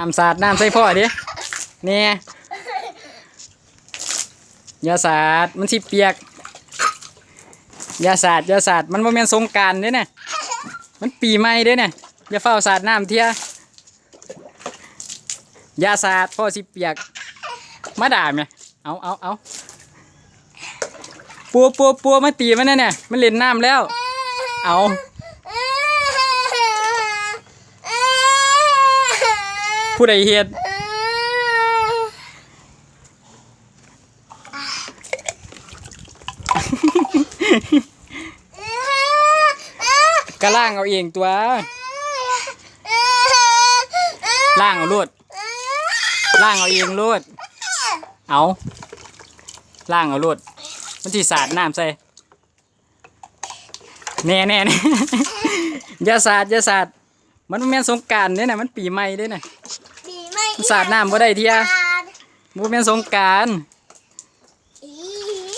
น้ำสาดน้ำใส่พ่อดิเนี่ยอย่าสาดมันสิเปียกอย่าสาดอย่าสาดมันบ่แม่นสงการเด้เนี่ยมันปีใหม่เด้เนี่ยอย่าเฝ้าสาดน้ำเทียอย่าสาดพ่อสิเปียกมาด่าแม่เอาเอาเอาปัวปัวปัวมาตีมันนั่นเนี่ยมันเล่นน้ำแล้ว เอา ผู้ใดเฮ็ดก็ล่างเอาเองตัวล่างเอาโลดล่างเอาเองโลดเอาล่างเอาโลดมันที่สาดน้ำใส่แน่แน่แน่อย่าสาดอย่าสาด มันบ่แม่นสงกรารเนี่ยนะมันปีใหม่เด้น่ะปีไม่สาดน้ำบ่ได้เที่ยบ่แม่นสงกรารเ